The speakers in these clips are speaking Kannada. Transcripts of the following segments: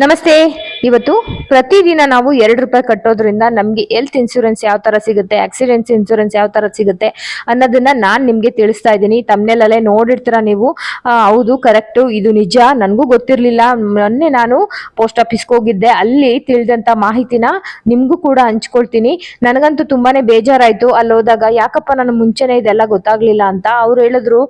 నమస్తే. ಇವತ್ತು ಪ್ರತಿದಿನ ನಾವು ಎರಡು ರೂಪಾಯಿ ಕಟ್ಟೋದ್ರಿಂದ ನಮಗೆ ಹೆಲ್ತ್ ಇನ್ಶೂರೆನ್ಸ್ ಯಾವ ತರ ಸಿಗುತ್ತೆ ಆಕ್ಸಿಡೆಂಟ್ಸ್ ಇನ್ಶೂರೆನ್ಸ್ ಯಾವ ತರ ಸಿಗುತ್ತೆ ಅನ್ನೋದನ್ನ ನಾನು ನಿಮಗೆ ತಿಳಿಸ್ತಾ ಇದ್ದೀನಿ. ತಮ್ಮನೇಲಲ್ಲೇ ನೋಡಿರ್ತೀರ ನೀವು. ಹೌದು ಕರೆಕ್ಟ್ ಇದು ನಿಜ. ನನಗೂ ಗೊತ್ತಿರಲಿಲ್ಲ. ಮೊನ್ನೆ ನಾನು ಪೋಸ್ಟ್ ಆಫೀಸ್ಗೆ ಹೋಗಿದ್ದೆ. ಅಲ್ಲಿ ತಿಳಿದಂತ ಮಾಹಿತಿನ ನಿಮಗೂ ಕೂಡ ಹಂಚ್ಕೊಳ್ತೀನಿ. ನನಗಂತೂ ತುಂಬಾನೇ ಬೇಜಾರಾಯಿತು. ಅಲ್ಲಿ ಹೋದಾಗ, ಯಾಕಪ್ಪ ನಾನು ಮುಂಚೆನೆ ಇದೆಲ್ಲ ಗೊತ್ತಾಗ್ಲಿಲ್ಲ ಅಂತ. ಅವ್ರು ಹೇಳಿದ್ರು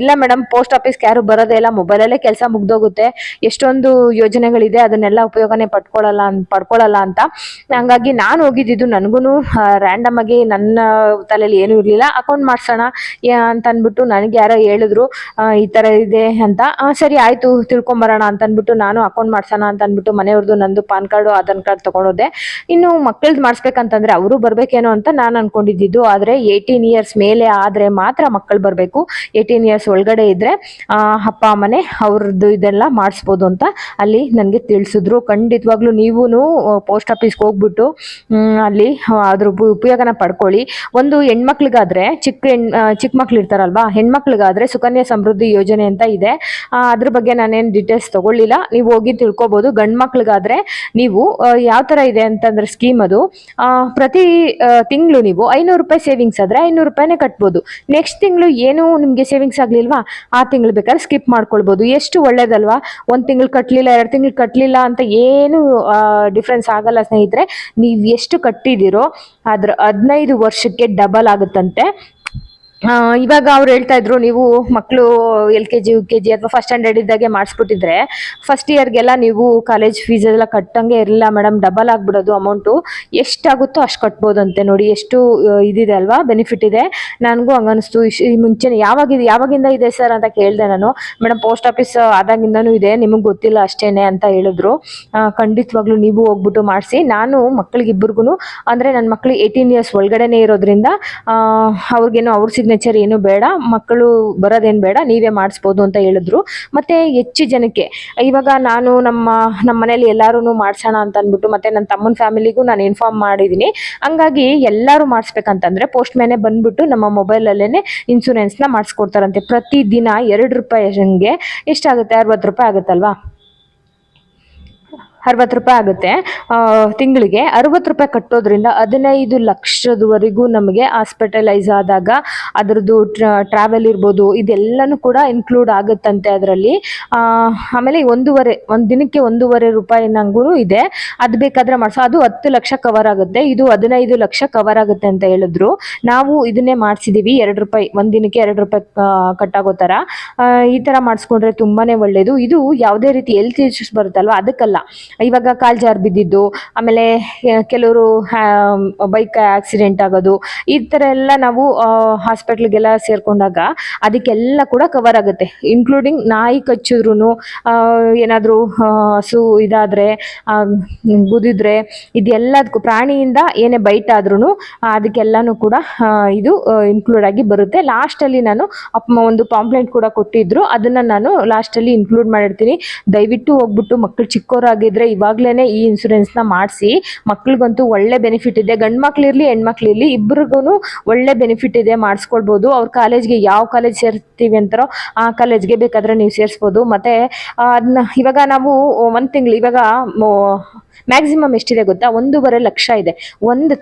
ಇಲ್ಲ ಮೇಡಮ್ ಪೋಸ್ಟ್ ಆಫೀಸ್ಗೆ ಯಾರು ಬರೋದೇ ಇಲ್ಲ. ಮೊಬೈಲಲ್ಲೇ ಕೆಲಸ ಮುಗ್ದೋಗುತ್ತೆ. ಎಷ್ಟೊಂದು ಯೋಜನೆಗಳಿದೆ, ಅದನ್ನೆಲ್ಲ ಉಪಯೋಗನೇ ಪಡ್ಕೊಳ್ಳಲ್ಲ ಪಡ್ಕೊಳ್ಳಲ್ಲ ಅಂತ. ಹಂಗಾಗಿ ನಾನು ಹೋಗಿದ್ದಿದ್ದು ನನಗೂ ರ್ಯಾಂಡಮ್ ಆಗಿ ನನ್ನ ತಲೆಯಲ್ಲಿ ಏನೂ ಇರಲಿಲ್ಲ. ಅಕೌಂಟ್ ಮಾಡಿಸೋಣ ಅಂತ ಅಂದ್ಬಿಟ್ಟು ನನಗೆ ಯಾರೋ ಹೇಳಿದ್ರು ಈ ಥರ ಇದೆ ಅಂತ. ಸರಿ ಆಯಿತು ತಿಳ್ಕೊಂಬರೋಣ ಅಂತ ಅಂದ್ಬಿಟ್ಟು ನಾನು ಅಕೌಂಟ್ ಮಾಡ್ಸೋಣ ಅಂತ ಅಂದ್ಬಿಟ್ಟು ಮನೆಯವ್ರದ್ದು ನಂದು ಪಾನ್ ಕಾರ್ಡು ಆಧಾರ್ ಕಾರ್ಡ್ ತೊಗೊಂಡೋದೆ. ಇನ್ನು ಮಕ್ಕಳದ್ದು ಮಾಡಿಸ್ಬೇಕಂತಂದ್ರೆ ಅವರು ಬರಬೇಕೇನೋ ಅಂತ ನಾನು ಅನ್ಕೊಂಡಿದ್ದು ಆದರೆ ಏಯ್ಟೀನ್ ಇಯರ್ಸ್ ಮೇಲೆ ಆದರೆ ಮಾತ್ರ ಮಕ್ಕಳು ಬರಬೇಕು. ಏಯ್ಟೀನ್ ಇಯರ್ಸ್ ಒಳಗಡೆ ಇದ್ರೆ ಆ, ಅಪ್ಪ ಅಮ್ಮನೆ ಅವ್ರದ್ದು ಇದೆಲ್ಲ ಮಾಡಿಸ್ಬೋದು ಅಂತ ಅಲ್ಲಿ ನನಗೆ ತಿಳಿಸಿದ್ರು. ಖಂಡಿತವಾಗ್ಲೂ ನೀವೂ ಪೋಸ್ಟ್ ಆಫೀಸ್ಗೆ ಹೋಗ್ಬಿಟ್ಟು ಅಲ್ಲಿ ಅದ್ರ ಉಪಯೋಗನ ಪಡ್ಕೊಳ್ಳಿ. ಒಂದು ಹೆಣ್ಮಕ್ಳಿಗಾದ್ರೆ, ಚಿಕ್ಕ ಹೆಣ್ ಚಿಕ್ಕ ಮಕ್ಳು ಇರ್ತಾರಲ್ವಾ, ಹೆಣ್ಮಕ್ಳಿಗಾದ್ರೆ ಸುಕನ್ಯಾ ಸಮೃದ್ಧಿ ಯೋಜನೆ ಅಂತ ಇದೆ. ಅದ್ರ ಬಗ್ಗೆ ನಾನೇನು ಡೀಟೇಲ್ಸ್ ತಗೊಳ್ಳಿಲ್ಲ. ನೀವು ಹೋಗಿ ತಿಳ್ಕೊಬೋದು. ಗಂಡು ಮಕ್ಳಿಗಾದ್ರೆ ನೀವು ಯಾವ ಥರ ಇದೆ ಅಂತಂದ್ರೆ ಸ್ಕೀಮ್ ಅದು. ಪ್ರತಿ ತಿಂಗಳು ನೀವು ಐನೂರು ರೂಪಾಯಿ ಸೇವಿಂಗ್ಸ್ ಆದರೆ ಐನೂರು ರೂಪಾಯಿನೇ ಕಟ್ಬೋದು. ನೆಕ್ಸ್ಟ್ ತಿಂಗಳು ಏನು ನಿಮಗೆ ಸೇವಿಂಗ್ಸ್ ಆಗಲಿಲ್ವಾ? ಆ ತಿಂಗಳು ಬೇಕಾದ್ರೆ ಸ್ಕಿಪ್ ಮಾಡ್ಕೊಳ್ಬೋದು. ಎಷ್ಟು ಒಳ್ಳೇದಲ್ವಾ? ಒಂದು ತಿಂಗಳು ಕಟ್ಟಲಿಲ್ಲ ಎರಡು ತಿಂಗಳು ಕಟ್ಟಲಿಲ್ಲ ಅಂತ ಏನು ಡಿಫ್ರೆನ್ಸ್ ಆಗಲ್ಲ ಸ್ನೇಹಿತರೆ. ನೀವು ಎಷ್ಟು ಕಟ್ಟಿದ್ದೀರೋ ಅದ್ರ ಹದಿನೈದು ವರ್ಷಕ್ಕೆ ಡಬಲ್ ಆಗುತ್ತಂತೆ. ಇವಾಗ ಅವ್ರು ಹೇಳ್ತಾ ಇದ್ರು, ನೀವು ಮಕ್ಕಳು L K G, U K G ಅಥವಾ ಫಸ್ಟ್ ಸ್ಟ್ಯಾಂಡರ್ಡ್ ಇದ್ದಾಗೆ ಮಾಡಿಸ್ಬಿಟ್ಟಿದ್ರೆ ಫಸ್ಟ್ ಇಯರ್ಗೆಲ್ಲ ನೀವು ಕಾಲೇಜ್ ಫೀಸ್ ಎಲ್ಲ ಕಟ್ಟಂಗೆ ಇರಲಿಲ್ಲ ಮೇಡಮ್ ಡಬಲ್ ಆಗ್ಬಿಡೋದು ಅಮೌಂಟು ಎಷ್ಟಾಗುತ್ತೋ ಅಷ್ಟು ಕಟ್ಬೋದಂತೆ ನೋಡಿ, ಎಷ್ಟು ಇದಿದೆ ಅಲ್ವಾ ಬೆನಿಫಿಟ್ ಇದೆ. ನನಗೂ ಹಂಗನಿಸ್ತು ಇಶ್, ಈ ಮುಂಚೆನೆ ಯಾವಾಗ ಯಾವಾಗಿಂದ ಇದೆ ಸರ್ ಅಂತ ಕೇಳಿದೆ ನಾನು. ಮೇಡಮ್ ಪೋಸ್ಟ್ ಆಫೀಸ್ ಆದಾಗಿಂದನೂ ಇದೆ, ನಿಮಗೆ ಗೊತ್ತಿಲ್ಲ ಅಷ್ಟೇನೆ ಅಂತ ಹೇಳಿದ್ರು. ಖಂಡಿತವಾಗ್ಲೂ ನೀವು ಹೋಗ್ಬಿಟ್ಟು ಮಾಡಿಸಿ. ನಾನು ಮಕ್ಕಳಿಗೆ ಇಬ್ಬರಿಗೂ ಅಂದರೆ ನನ್ನ ಮಕ್ಕಳು ಏಯ್ಟೀನ್ ಇಯರ್ಸ್ ಒಳಗಡೆನೇ ಇರೋದ್ರಿಂದ ಅವ್ರಿಗೇನು ಅವ್ರ ಸಿಗ್ನೇಚರ್ ಏನು ಬೇಡ, ಮಕ್ಕಳು ಬರೋದೇನು ಬೇಡ, ನೀವೇ ಮಾಡಿಸ್ಬೋದು ಅಂತ ಹೇಳಿದ್ರು. ಮತ್ತೆ ಹೆಚ್ಚು ಜನಕ್ಕೆ, ಇವಾಗ ನಾನು ನಮ್ಮ ನಮ್ಮ ಮನೇಲಿ ಎಲ್ಲರೂ ಮಾಡಿಸೋಣ ಅಂತ ಅಂದ್ಬಿಟ್ಟು ಮತ್ತೆ ನನ್ನ ತಮ್ಮನ ಫ್ಯಾಮಿಲಿಗೂ ನಾನು ಇನ್ಫಾರ್ಮ್ ಮಾಡಿದ್ದೀನಿ. ಹಂಗಾಗಿ ಎಲ್ಲರೂ ಮಾಡಿಸ್ಬೇಕಂತಂದ್ರೆ ಪೋಸ್ಟ್ ಮ್ಯಾನೇ ಬಂದ್ಬಿಟ್ಟು ನಮ್ಮ ಮೊಬೈಲಲ್ಲೇ ಇನ್ಸೂರೆನ್ಸ್ನ ಮಾಡಿಸ್ಕೊಡ್ತಾರಂತೆ. ಪ್ರತಿದಿನ ಎರಡು ರೂಪಾಯಿ ಹಂಗೆ ಎಷ್ಟಾಗುತ್ತೆ? ಅರವತ್ತು ರೂಪಾಯಿ ಆಗುತ್ತಲ್ವಾ? ಅರವತ್ತು ರೂಪಾಯಿ ಆಗುತ್ತೆ. ತಿಂಗಳಿಗೆ ಅರವತ್ತು ರೂಪಾಯಿ ಕಟ್ಟೋದ್ರಿಂದ ಹದಿನೈದು ಲಕ್ಷದವರೆಗೂ ನಮಗೆ ಹಾಸ್ಪಿಟಲೈಸ್ ಆದಾಗ ಅದರದ್ದು ಟ್ರಾವೆಲ್ ಇರ್ಬೋದು, ಇದೆಲ್ಲನೂ ಕೂಡ ಇನ್ಕ್ಲೂಡ್ ಆಗುತ್ತಂತೆ ಅದರಲ್ಲಿ. ಆಮೇಲೆ ಒಂದೂವರೆ, ಒಂದು ದಿನಕ್ಕೆ ಒಂದೂವರೆ ರೂಪಾಯಿ ನಂಗೂ ಇದೆ. ಅದು ಬೇಕಾದರೆ ಮಾಡಿಸೋ. ಅದು ಹತ್ತು ಲಕ್ಷ ಕವರ್ ಆಗುತ್ತೆ. ಇದು ಹದಿನೈದು ಲಕ್ಷ ಕವರ್ ಆಗುತ್ತೆ ಅಂತ ಹೇಳಿದ್ರು. ನಾವು ಇದನ್ನೇ ಮಾಡಿಸಿದ್ದೀವಿ ಎರಡು ರೂಪಾಯಿ, ಒಂದು ದಿನಕ್ಕೆ ಎರಡು ರೂಪಾಯಿ ಕಟ್ಟಾಗೋ ಥರ. ಈ ಥರ ಮಾಡಿಸ್ಕೊಂಡ್ರೆ ತುಂಬಾ ಒಳ್ಳೆಯದು ಇದು ಯಾವುದೇ ರೀತಿ ಹೆಲ್ತ್ ಇಶ್ಯೂಸ್ ಬರುತ್ತಲ್ವ? ಅದಕ್ಕಲ್ಲ. ಇವಾಗ ಕಾಲ್ ಜಾರ್ ಬಿದ್ದಿದ್ದು, ಆಮೇಲೆ ಕೆಲವರು ಬೈಕ್ ಆಕ್ಸಿಡೆಂಟ್ ಆಗೋದು, ಈ ಥರ ಎಲ್ಲ ನಾವು ಹಾಸ್ಪಿಟ್ಲಿಗೆಲ್ಲ ಸೇರ್ಕೊಂಡಾಗ ಅದಕ್ಕೆಲ್ಲ ಕೂಡ ಕವರ್ ಆಗುತ್ತೆ. ಇನ್ಕ್ಲೂಡಿಂಗ್ ನಾಯಿ ಕಚ್ಚಿದ್ರು ಏನಾದರೂ ಹಸು ಇದಾದರೆ ಗುದಿದ್ರೆ ಇದೆಲ್ಲದಕ್ಕೂ ಪ್ರಾಣಿಯಿಂದ ಏನೇ ಬೈಟ್ ಆದ್ರೂ ಅದಕ್ಕೆಲ್ಲನೂ ಕೂಡ ಇದು ಇನ್ಕ್ಲೂಡ್ ಆಗಿ ಬರುತ್ತೆ. ಲಾಸ್ಟಲ್ಲಿ ನಾನು ಒಂದು ಪಾಂಪ್ಲೆಂಟ್ ಕೂಡ ಕೊಟ್ಟಿದ್ರು. ಅದನ್ನು ನಾನು ಲಾಸ್ಟಲ್ಲಿ ಇನ್ಕ್ಲೂಡ್ ಮಾಡಿರ್ತೀನಿ. ದಯವಿಟ್ಟು ಹೋಗ್ಬಿಟ್ಟು ಮಕ್ಕಳು ಚಿಕ್ಕವರಾಗಿದ್ದರೆ ಇವಾಗಲೇ ಈ ಇನ್ಸೂರೆನ್ಸ್ನ ಮಾಡಿಸಿ, ಮಕ್ಳಿಗಂತೂ ಒಳ್ಳೆ ಬೆನಿಫಿಟ್ ಇದೆ. ಗಂಡು ಮಕ್ಳಿರಲಿ ಹೆಣ್ಮಕ್ಳಿರಲಿ ಇಬ್ರಿಗೂ ಒಳ್ಳೆ ಬೆನಿಫಿಟ್ ಇದೆ ಮಾಡಿಸ್ಕೊಳ್ಬೋದು. ಅವ್ರ ಕಾಲೇಜ್ಗೆ ಯಾವ ಕಾಲೇಜ್ ಸೇರ್ತೀವಿ ಅಂತಾರೋ ಆ ಕಾಲೇಜ್ಗೆ ಬೇಕಾದ್ರೆ ನೀವು ಸೇರಿಸ್ಬೋದು. ಮತ್ತೆ ಅದನ್ನ ಇವಾಗ ನಾವು ಒಂದು ತಿಂಗಳು, ಇವಾಗ ಮ್ಯಾಕ್ಸಿಮಮ್ ಎಷ್ಟಿದೆ ಗೊತ್ತಾ? ಒಂದೂವರೆ ಲಕ್ಷ ಇದೆ. ಒಂದು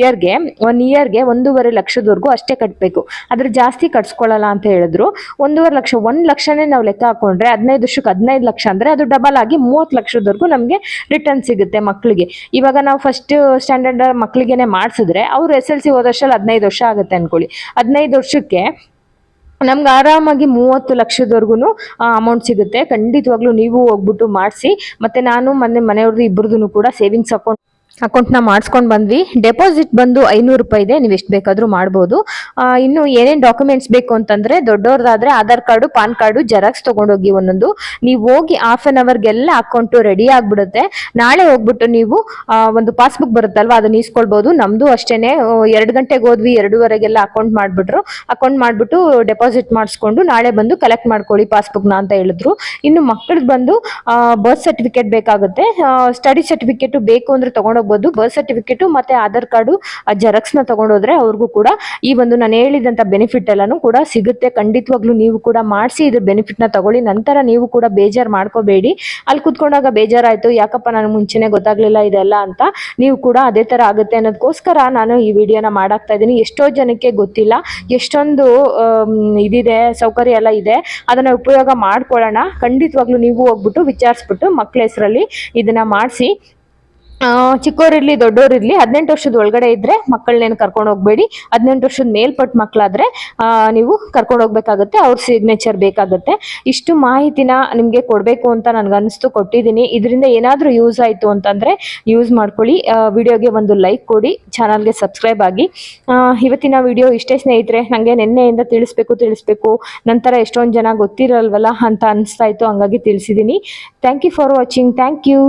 ಇಯರ್ಗೆ ಒನ್ ಇಯರ್ಗೆ ಒಂದೂವರೆ ಲಕ್ಷದವರೆಗೂ ಅಷ್ಟೇ ಕಟ್ಟಬೇಕು ಅದ್ರ ಜಾಸ್ತಿ ಕಟ್ಸ್ಕೊಳ್ಳಲ್ಲ ಅಂತ ಹೇಳಿದ್ರು. ಒಂದೂವರೆ ಲಕ್ಷ, ಒಂದು ಲಕ್ಷನೇ ನಾವು ಲೆಕ್ಕ ಹಾಕೊಂಡ್ರೆ ಹದಿನೈದು ವರ್ಷಕ್ಕೆ ಹದಿನೈದು ಲಕ್ಷ ಅಂದರೆ ಅದು ಡಬಲ್ ಆಗಿ ಮೂವತ್ತು ಲಕ್ಷದವರೆಗೂ ನಮಗೆ ರಿಟರ್ನ್ ಸಿಗುತ್ತೆ ಮಕ್ಕಳಿಗೆ ಇವಾಗ ನಾವು ಫಸ್ಟ್ ಸ್ಟ್ಯಾಂಡರ್ಡ್ ಮಕ್ಕಳಿಗೆ ಮಾಡಿಸಿದ್ರೆ ಅವರು ಎಸ್ ಎಲ್ ಸಿ ಹೋದಷ್ಟರಲ್ಲಿ ಹದಿನೈದು ವರ್ಷ ಆಗುತ್ತೆ ಅನ್ಕೊಳ್ಳಿ. ಹದಿನೈದು ವರ್ಷಕ್ಕೆ ನಮ್ಗೆ ಆರಾಮಾಗಿ ಮೂವತ್ತು ಲಕ್ಷದವರೆಗೂ ಅಮೌಂಟ್ ಸಿಗುತ್ತೆ. ಖಂಡಿತವಾಗ್ಲೂ ನೀವು ಹೋಗ್ಬಿಟ್ಟು ಮಾಡಿಸಿ. ಮತ್ತೆ ನಾನು ಮೊನ್ನೆ ಮನೆಯವ್ರದ್ದು ಇಬ್ಬರದೂ ಕೂಡ ಸೇವಿಂಗ್ಸ್ ಅಕೌಂಟ್ ಅಕೌಂಟ್ನ ಮಾಡಿಸ್ಕೊಂಡು ಬಂದ್ವಿ. ಡೆಪಾಸಿಟ್ ಬಂದು ಐನೂರು ರೂಪಾಯಿ ಇದೆ. ನೀವು ಎಷ್ಟು ಬೇಕಾದರೂ ಮಾಡ್ಬೋದು. ಇನ್ನು ಏನೇನು ಡಾಕ್ಯುಮೆಂಟ್ಸ್ ಬೇಕು ಅಂತಂದರೆ ದೊಡ್ಡವ್ರದಾದರೆ Aadhaar card, PAN card, xerox ತೊಗೊಂಡೋಗಿ ಒಂದೊಂದು. ನೀವು ಹೋಗಿ ಹಾಫ್ ಆನ್ ಅವರ್ಗೆಲ್ಲ ಅಕೌಂಟು ರೆಡಿ ಆಗಿಬಿಡುತ್ತೆ. ನಾಳೆ ಹೋಗ್ಬಿಟ್ಟು ನೀವು ಒಂದು ಪಾಸ್ಬುಕ್ ಬರುತ್ತಲ್ವ, ಅದನ್ನ ಇಸ್ಕೊಳ್ಬೋದು ನಮ್ದು ಅಷ್ಟೇನೆ ಎರಡು ಗಂಟೆಗೆ ಹೋದ್ವಿ, ಎರಡೂವರೆಗೆಲ್ಲ ಅಕೌಂಟ್ ಮಾಡಿಬಿಟ್ರು. ಅಕೌಂಟ್ ಮಾಡಿಬಿಟ್ಟು ಡೆಪಾಸಿಟ್ ಮಾಡಿಸ್ಕೊಂಡು ನಾಳೆ ಬಂದು ಕಲೆಕ್ಟ್ ಮಾಡ್ಕೊಳ್ಳಿ ಪಾಸ್ಬುಕ್ನ ಅಂತ ಹೇಳಿದ್ರು. ಇನ್ನು ಮಕ್ಕಳದ್ದು ಬಂದು ಬರ್ತ್ ಸರ್ಟಿಫಿಕೇಟ್ ಬೇಕಾಗುತ್ತೆ. ಸ್ಟಡಿ ಸರ್ಟಿಫಿಕೇಟ್ ಬೇಕು ಅಂದ್ರೆ ತಗೊಂಡೋಗ್ಬೋದು ಆಗ್ಬೋದು ಬರ್ತ್ ಸರ್ಟಿಫಿಕೇಟು ಮತ್ತೆ ಆಧಾರ್ ಕಾರ್ಡು ಜೆರಾಕ್ಸ್ನ ತಗೊಂಡೋದ್ರೆ ಅವ್ರಿಗೂ ಕೂಡ ಈ ಒಂದು ನಾನು ಹೇಳಿದಂಥ ಬೆನಿಫಿಟ್ ಎಲ್ಲನೂ ಕೂಡ ಸಿಗುತ್ತೆ. ಖಂಡಿತವಾಗ್ಲೂ ನೀವು ಕೂಡ ಮಾಡಿಸಿ ಇದ್ರ ಬೆನಿಫಿಟ್ನ ತಗೊಳ್ಳಿ. ನಂತರ ನೀವು ಕೂಡ ಬೇಜಾರು ಮಾಡ್ಕೋಬೇಡಿ. ಅಲ್ಲಿ ಕುತ್ಕೊಂಡಾಗ ಬೇಜಾರಾಯಿತು, ಯಾಕಪ್ಪ ನನಗೆ ಮುಂಚೆನೇ ಗೊತ್ತಾಗ್ಲಿಲ್ಲ ಇದೆಲ್ಲ ಅಂತ. ನೀವು ಕೂಡ ಅದೇ ಥರ ಆಗುತ್ತೆ ಅನ್ನೋದಕ್ಕೋಸ್ಕರ ನಾನು ಈ ವಿಡಿಯೋನ ಮಾಡಾಕ್ತಾ ಇದ್ದೀನಿ. ಎಷ್ಟೋ ಜನಕ್ಕೆ ಗೊತ್ತಿಲ್ಲ, ಎಷ್ಟೊಂದು ಇದಿದೆ, ಸೌಕರ್ಯ ಎಲ್ಲ ಇದೆ. ಅದನ್ನು ಉಪಯೋಗ ಮಾಡ್ಕೊಳ್ಳೋಣ. ಖಂಡಿತವಾಗ್ಲೂ ನೀವು ಹೋಗ್ಬಿಟ್ಟು ವಿಚಾರಿಸ್ಬಿಟ್ಟು ಮಕ್ಕಳ ಹೆಸರಲ್ಲಿ ಇದನ್ನು ಮಾಡಿಸಿ. ಚಿಕ್ಕವರಿರ್ಲಿ ದೊಡ್ಡವರಿರ್ಲಿ ಹದಿನೆಂಟು ವರ್ಷದ ಒಳಗಡೆ ಇದ್ರೆ ಮಕ್ಕಳನ್ನೇನು ಕರ್ಕೊಂಡು ಹೋಗ್ಬೇಡಿ. ಹದಿನೆಂಟು ವರ್ಷದ ಮೇಲ್ಪಟ್ಟ ಮಕ್ಕಳಾದ್ರೆ ನೀವು ಕರ್ಕೊಂಡು ಹೋಗ್ಬೇಕಾಗುತ್ತೆ, ಅವ್ರ ಸಿಗ್ನೇಚರ್ ಬೇಕಾಗುತ್ತೆ. ಇಷ್ಟು ಮಾಹಿತಿನ ನಿಮಗೆ ಕೊಡಬೇಕು ಅಂತ ನನಗೆ ಅನಿಸ್ತು ಕೊಟ್ಟಿದ್ದೀನಿ ಇದರಿಂದ ಏನಾದರೂ ಯೂಸ್ ಆಯಿತು ಅಂತಂದರೆ ಯೂಸ್ ಮಾಡ್ಕೊಳ್ಳಿ. ವಿಡಿಯೋಗೆ ಒಂದು ಲೈಕ್ ಕೊಡಿ, ಚಾನಲ್ಗೆ ಸಬ್ಸ್ಕ್ರೈಬ್ ಆಗಿ. ಇವತ್ತಿನ ವಿಡಿಯೋ ಇಷ್ಟೇ ಸ್ನೇಹಿತರೆ ನನಗೆ ನಿನ್ನೆಯಿಂದ ತಿಳಿಸ್ಬೇಕು ತಿಳಿಸ್ಬೇಕು, ನಂತರ ಎಷ್ಟೊಂದು ಜನ ಗೊತ್ತಿರಲ್ವಲ್ಲ ಅಂತ ಅನಿಸ್ತಾ ಇತ್ತು, ಹಂಗಾಗಿ ತಿಳಿಸಿದ್ದೀನಿ thank you for watching thank you